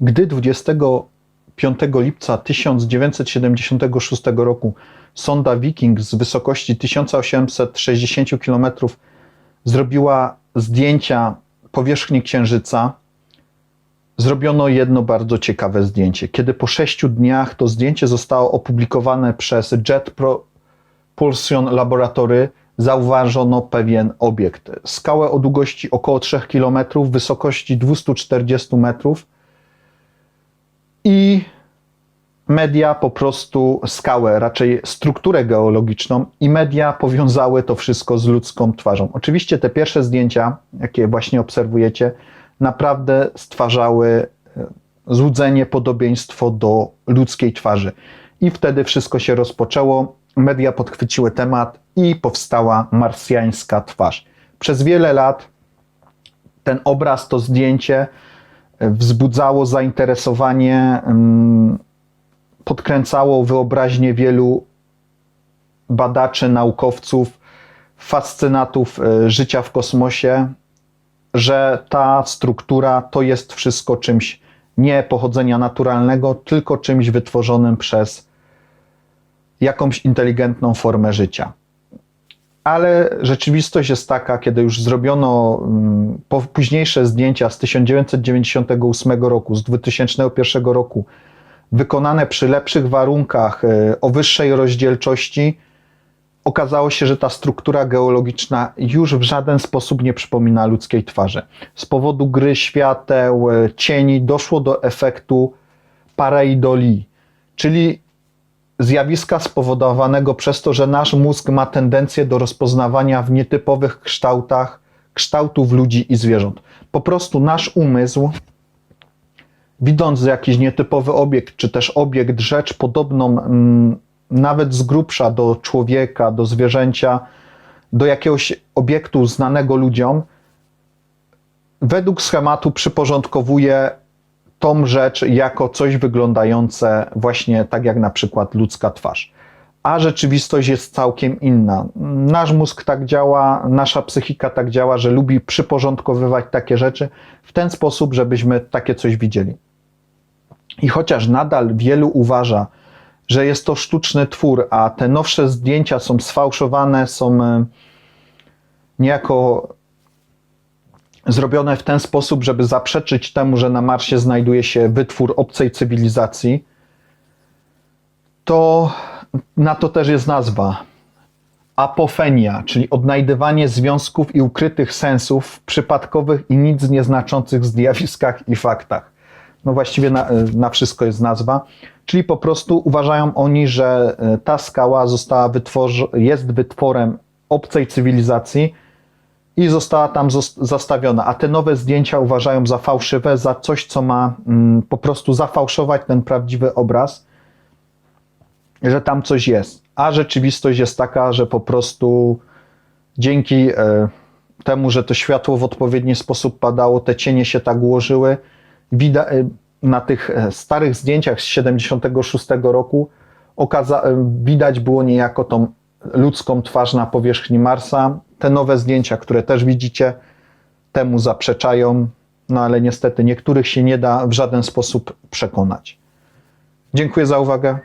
Gdy 25 lipca 1976 roku sonda Viking z wysokości 1860 km zrobiła zdjęcia powierzchni Księżyca, zrobiono jedno bardzo ciekawe zdjęcie. Kiedy po sześciu dniach to zdjęcie zostało opublikowane przez Jet Propulsion Laboratory, zauważono pewien obiekt. Skałę o długości około 3 km, wysokości 240 metrów i media po prostu skałę, raczej strukturę geologiczną i media powiązały to wszystko z ludzką twarzą. Oczywiście te pierwsze zdjęcia, jakie właśnie obserwujecie, naprawdę stwarzały e, złudzenie, podobieństwo do ludzkiej twarzy. I wtedy wszystko się rozpoczęło. Media podchwyciły temat i powstała marsjańska twarz. Przez wiele lat ten obraz, to zdjęcie wzbudzało zainteresowanie, mm, podkręcało wyobraźnię wielu badaczy, naukowców, fascynatów e, życia w kosmosie, że ta struktura to jest wszystko czymś nie pochodzenia naturalnego, tylko czymś wytworzonym przez jakąś inteligentną formę życia. Ale rzeczywistość jest taka, kiedy już zrobiono mm, późniejsze zdjęcia z 1998 roku, z 2001 roku, wykonane przy lepszych warunkach, e, o wyższej rozdzielczości, okazało się, że ta struktura geologiczna już w żaden sposób nie przypomina ludzkiej twarzy. Z powodu gry świateł, e, cieni doszło do efektu pareidolii, czyli zjawiska spowodowanego przez to, że nasz mózg ma tendencję do rozpoznawania w nietypowych kształtach kształtów ludzi i zwierząt. Po prostu nasz umysł, widząc jakiś nietypowy obiekt, czy też obiekt, rzecz podobną mm, nawet z grubsza do człowieka, do zwierzęcia, do jakiegoś obiektu znanego ludziom, według schematu przyporządkowuje tą rzecz jako coś wyglądające właśnie tak jak na przykład ludzka twarz. A rzeczywistość jest całkiem inna. Nasz mózg tak działa, nasza psychika tak działa, że lubi przyporządkowywać takie rzeczy w ten sposób, żebyśmy takie coś widzieli. I chociaż nadal wielu uważa, że jest to sztuczny twór, a te nowsze zdjęcia są sfałszowane, są e, niejako zrobione w ten sposób, żeby zaprzeczyć temu, że na Marsie znajduje się wytwór obcej cywilizacji, to na to też jest nazwa. Apofenia, czyli odnajdywanie związków i ukrytych sensów w przypadkowych i nic nieznaczących zjawiskach i faktach. No właściwie na, na wszystko jest nazwa. Czyli po prostu uważają oni, że e, ta skała została wytworzy, jest wytworem obcej cywilizacji i została tam zastawiona, a te nowe zdjęcia uważają za fałszywe, za coś, co ma mm, po prostu zafałszować ten prawdziwy obraz, że tam coś jest. A rzeczywistość jest taka, że po prostu dzięki e, temu, że to światło w odpowiedni sposób padało, te cienie się tak ułożyły, widać na tych e, starych zdjęciach z 76 roku e, widać było niejako tą ludzką twarz na powierzchni Marsa. Te nowe zdjęcia, które też widzicie, temu zaprzeczają, no ale niestety niektórych się nie da w żaden sposób przekonać. Dziękuję za uwagę.